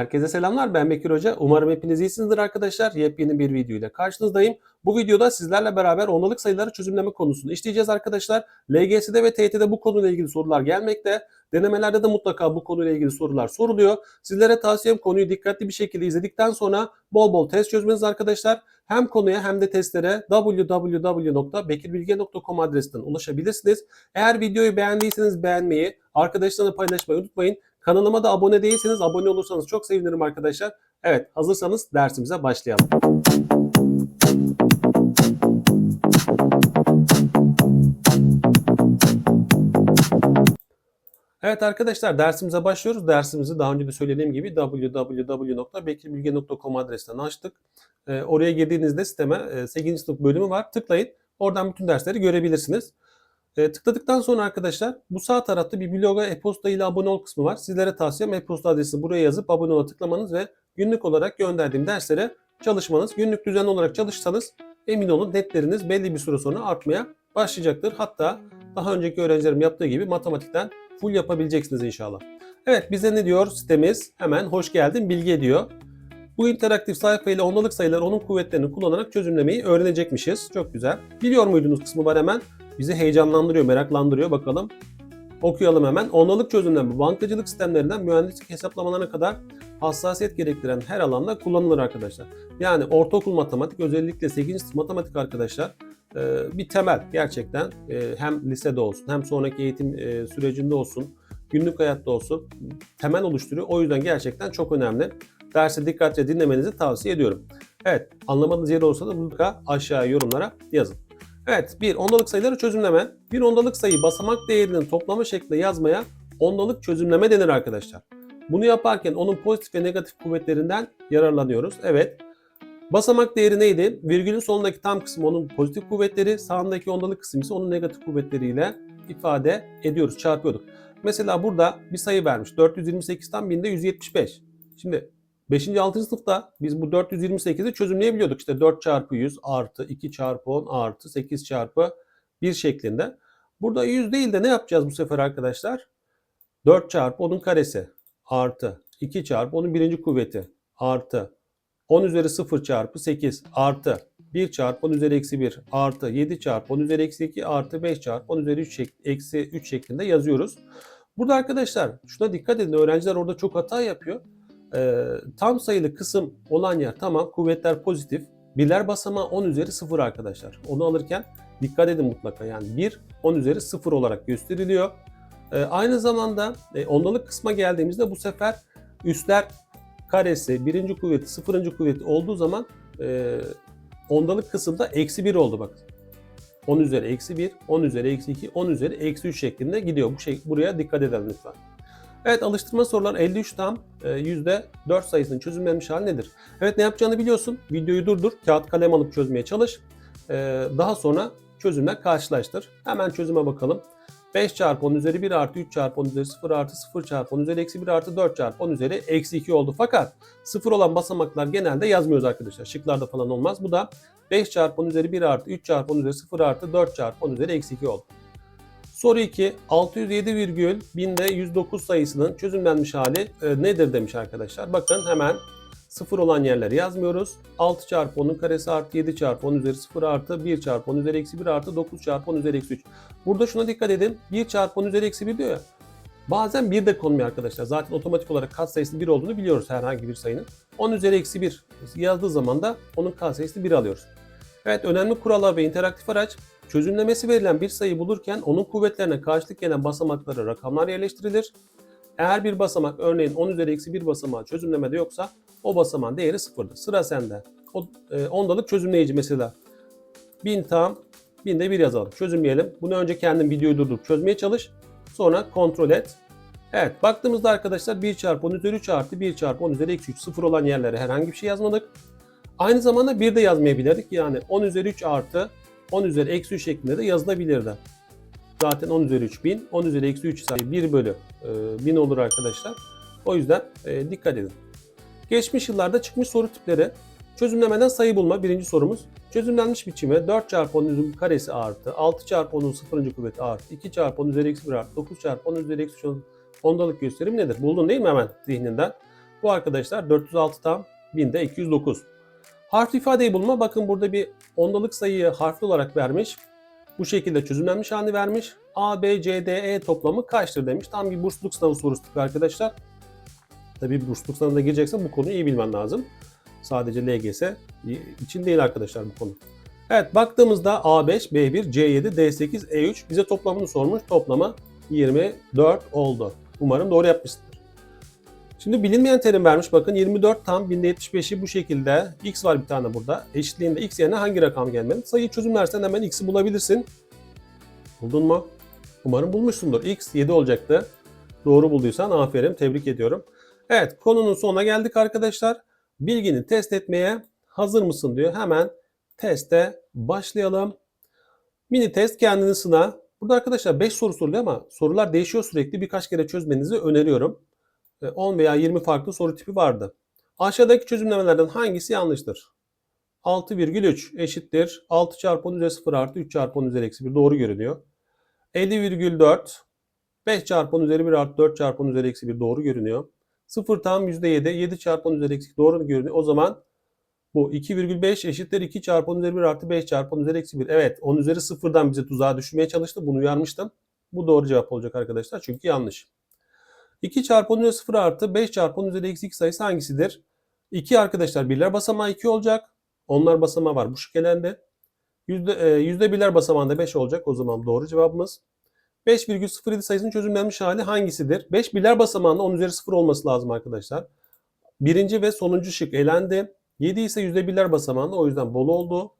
Herkese selamlar. Ben Bekir Hoca. Umarım hepiniz iyisinizdir arkadaşlar. Yepyeni bir video ile karşınızdayım. Bu videoda sizlerle beraber ondalık sayıları çözümleme konusunu işleyeceğiz arkadaşlar. LGS'de ve TYT'de bu konuyla ilgili sorular gelmekte. Denemelerde de mutlaka bu konuyla ilgili sorular soruluyor. Sizlere tavsiyem konuyu dikkatli bir şekilde izledikten sonra bol bol test çözmeniz arkadaşlar. Hem konuya hem de testlere www.bekirbilge.com adresinden ulaşabilirsiniz. Eğer videoyu beğendiyseniz beğenmeyi, arkadaşlarına paylaşmayı unutmayın. Kanalıma da abone değilseniz abone olursanız çok sevinirim arkadaşlar. Evet hazırsanız dersimize başlayalım. Evet arkadaşlar dersimize başlıyoruz. Dersimizi daha önce de söylediğim gibi www.bekirbilge.com adresinden açtık. Ee, oraya girdiğinizde sisteme e, 8. sınıf bölümü var. Tıklayın. Oradan bütün dersleri görebilirsiniz. E, tıkladıktan sonra arkadaşlar bu sağ tarafta bir bloga e-posta ile abone ol kısmı var. Sizlere tavsiyem e-posta adresini buraya yazıp abone ola tıklamanız ve günlük olarak gönderdiğim derslere çalışmanız. Günlük düzenli olarak çalışsanız emin olun netleriniz belli bir süre sonra artmaya başlayacaktır. Hatta daha önceki öğrencilerim yaptığı gibi matematikten full yapabileceksiniz inşallah. Evet bize ne diyor sitemiz? Hemen hoş geldin bilgi diyor. Bu interaktif sayfa ile ondalık sayıları onun kuvvetlerini kullanarak çözümlemeyi öğrenecekmişiz. Çok güzel. Biliyor muydunuz kısmı var hemen. Bizi heyecanlandırıyor, meraklandırıyor bakalım. Okuyalım hemen. Ondalık çözümleme bankacılık sistemlerinden mühendislik hesaplamalarına kadar hassasiyet gerektiren her alanda kullanılır arkadaşlar. Yani ortaokul matematik özellikle 8. sınıf matematik arkadaşlar e, bir temel gerçekten E, hem lisede olsun hem sonraki eğitim e, sürecinde olsun günlük hayatta olsun temel oluşturuyor. O yüzden gerçekten çok önemli. Dersi dikkatle dinlemenizi tavsiye ediyorum. Evet anlamadığınız yer olsa da mutlaka aşağı yorumlara yazın. Evet bir ondalık sayıları çözümleme. Bir ondalık sayı basamak değerinin toplama şeklinde yazmaya ondalık çözümleme denir arkadaşlar. Bunu yaparken onun pozitif ve negatif kuvvetlerinden yararlanıyoruz. Evet. Basamak değeri neydi? Virgülün sonundaki tam kısmı onun pozitif kuvvetleri, sağındaki ondalık kısmı ise onun negatif kuvvetleriyle ifade ediyoruz, çarpıyorduk. Mesela burada bir sayı vermiş. 428'den 1000'de 175. Şimdi 5. 6. sınıfta biz bu 428'i çözümleyebiliyorduk. İşte 4 çarpı 100 artı 2 çarpı 10 artı 8 çarpı 1 şeklinde. Burada 100 değil de ne yapacağız bu sefer arkadaşlar? 4 çarpı 10'un karesi artı 2 çarpı 10'un birinci kuvveti artı 10 üzeri 0 çarpı 8 artı 1 çarpı 10 üzeri eksi 1 artı 7 çarpı 10 üzeri eksi 2 artı 5 çarpı 10 üzeri 3 şek eksi 3 şeklinde yazıyoruz. Burada arkadaşlar şuna dikkat edin öğrenciler orada çok hata yapıyor. Ee, tam sayılı kısım olan yer tamam kuvvetler pozitif. Birler basamağı 10 üzeri 0 arkadaşlar. Onu alırken dikkat edin mutlaka. Yani 1 10 üzeri 0 olarak gösteriliyor. Ee, aynı zamanda e, ondalık kısma geldiğimizde bu sefer üstler karesi birinci kuvveti sıfırıncı kuvveti olduğu zaman e, ondalık kısımda eksi 1 oldu bak. 10 üzeri eksi 1, 10 üzeri eksi 2, 10 üzeri eksi 3 şeklinde gidiyor. Bu şey, buraya dikkat edelim lütfen. Evet alıştırma sorular 53 tam e, %4 sayısının çözümlenmiş hali nedir? Evet ne yapacağını biliyorsun. Videoyu durdur. Kağıt kalem alıp çözmeye çalış. E, daha sonra çözümle karşılaştır. Hemen çözüme bakalım. 5 çarpı 10 üzeri 1 artı 3 çarpı 10 üzeri 0 artı 0 çarpı 10 üzeri eksi 1 artı 4 çarpı 10 üzeri eksi 2 oldu. Fakat 0 olan basamaklar genelde yazmıyoruz arkadaşlar. Şıklarda falan olmaz. Bu da 5 çarpı 10 üzeri 1 artı 3 çarpı 10 üzeri 0 artı 4 çarpı 10 üzeri eksi 2 oldu. Soru 2. 607,1000'de 109 sayısının çözümlenmiş hali e, nedir demiş arkadaşlar. Bakın hemen 0 olan yerleri yazmıyoruz. 6 çarpı 10'un karesi artı 7 çarpı 10 üzeri 0 artı 1 çarpı 10 üzeri eksi 1 artı 9 çarpı 10 üzeri eksi 3. Burada şuna dikkat edin. 1 çarpı 10 üzeri eksi 1 diyor ya. Bazen 1 de konmuyor arkadaşlar. Zaten otomatik olarak katsayısının 1 olduğunu biliyoruz herhangi bir sayının. 10 üzeri eksi 1 yazdığı zaman da onun katsayısını 1 alıyoruz. Evet önemli kurallar ve interaktif araç. Çözümlemesi verilen bir sayı bulurken onun kuvvetlerine karşılık gelen basamaklara rakamlar yerleştirilir. Eğer bir basamak örneğin 10 üzeri eksi 1 basamağı çözümlemede yoksa o basamağın değeri sıfırdır. Sıra sende. O, e, ondalık çözümleyici mesela. 1000 tam, 1000'de 1 yazalım. Çözümleyelim. Bunu önce kendin videoyu durdurup çözmeye çalış. Sonra kontrol et. Evet baktığımızda arkadaşlar 1 çarpı 10 üzeri 3 artı 1 çarpı 10 üzeri eksi 3 sıfır olan yerlere herhangi bir şey yazmadık. Aynı zamanda 1 de yazmayabilirdik. Yani 10 üzeri 3 artı 10 üzeri eksi 3 şeklinde de yazılabilirdi. Zaten 10 üzeri 3 1000. 10 üzeri eksi 3 ise 1 bölü e, 1000 olur arkadaşlar. O yüzden e, dikkat edin. Geçmiş yıllarda çıkmış soru tipleri. Çözümlemeden sayı bulma birinci sorumuz. Çözümlenmiş biçimi 4 çarpı 10 üzeri karesi artı 6 çarpı 10'un sıfırıncı kuvveti artı 2 çarpı 10 üzeri eksi 1 artı 9 çarpı 10 üzeri eksi 3 ondalık gösterim nedir? Buldun değil mi hemen zihninden? Bu arkadaşlar 406 tam 1000'de 209. Harf ifadeyi bulma. Bakın burada bir ondalık sayıyı harfli olarak vermiş. Bu şekilde çözümlenmiş halini vermiş. A, B, C, D, E toplamı kaçtır demiş. Tam bir bursluluk sınavı sorusu arkadaşlar. Tabii bursluluk sınavına gireceksen bu konuyu iyi bilmen lazım. Sadece LGS için değil arkadaşlar bu konu. Evet baktığımızda A5, B1, C7, D8, E3 bize toplamını sormuş. Toplamı 24 oldu. Umarım doğru yapmışsındır. Şimdi bilinmeyen terim vermiş. Bakın 24 tam 1075'i bu şekilde. X var bir tane burada. Eşitliğinde X yerine hangi rakam gelmeli? Sayıyı çözümlersen hemen X'i bulabilirsin. Buldun mu? Umarım bulmuşsundur. X 7 olacaktı. Doğru bulduysan aferin. Tebrik ediyorum. Evet konunun sonuna geldik arkadaşlar. Bilgini test etmeye hazır mısın diyor. Hemen teste başlayalım. Mini test kendini sına. Burada arkadaşlar 5 soru soruluyor ama sorular değişiyor sürekli. Birkaç kere çözmenizi öneriyorum. 10 veya 20 farklı soru tipi vardı. Aşağıdaki çözümlemelerden hangisi yanlıştır? 6,3 eşittir. 6 çarpı 10 üzeri 0 artı 3 çarpı 10 üzeri eksi 1 doğru görünüyor. 50,4 5 çarpı 10 üzeri 1 artı 4 çarpı 10 üzeri eksi 1 doğru görünüyor. 0 tam %7 7 çarpı 10 üzeri eksi 2 doğru görünüyor. O zaman bu 2,5 eşittir 2 çarpı 10 üzeri 1 artı 5 çarpı 10 üzeri eksi 1. Evet 10 üzeri 0'dan bize tuzağa düşmeye çalıştı. Bunu uyarmıştım. Bu doğru cevap olacak arkadaşlar. Çünkü yanlış. 2 çarpı 10 üzeri 0 artı 5 çarpı 10 üzeri eksi 2 sayısı hangisidir? 2 arkadaşlar birler basamağı 2 olacak. Onlar basamağı var bu şekilde. Yüzde, e, yüzde birler basamağında 5 olacak. O zaman doğru cevabımız. 5,07 sayısının çözümlenmiş hali hangisidir? 5 birler basamağında 10 üzeri 0 olması lazım arkadaşlar. Birinci ve sonuncu şık elendi. 7 ise yüzde birler basamağında o yüzden bol oldu.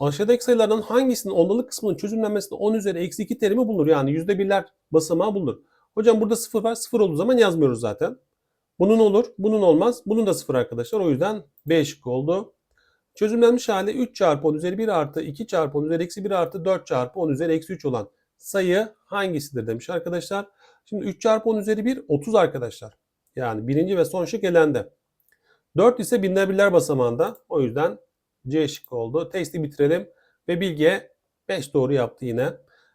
Aşağıdaki sayılardan hangisinin ondalık kısmının çözümlenmesinde 10 üzeri eksi 2 terimi bulunur? Yani yüzde birler basamağı bulunur. Hocam burada 0 var. 0 olduğu zaman yazmıyoruz zaten. Bunun olur, bunun olmaz. Bunun da 0 arkadaşlar. O yüzden B şıkkı oldu. Çözümlenmiş hali 3 çarpı 10 üzeri 1 artı 2 çarpı 10 üzeri eksi 1 artı 4 çarpı 10 üzeri eksi 3 olan sayı hangisidir demiş arkadaşlar. Şimdi 3 çarpı 10 üzeri 1 30 arkadaşlar. Yani birinci ve son şık elendi. 4 ise binler birler basamağında. O yüzden C şıkkı oldu. Testi bitirelim ve Bilge 5 doğru yaptı yine.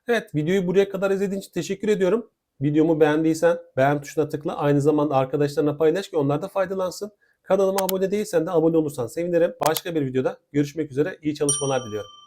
Evet videoyu buraya kadar izlediğin için teşekkür ediyorum. Videomu beğendiysen beğen tuşuna tıkla. Aynı zamanda arkadaşlarına paylaş ki onlar da faydalansın. Kanalıma abone değilsen de abone olursan sevinirim. Başka bir videoda görüşmek üzere. İyi çalışmalar diliyorum.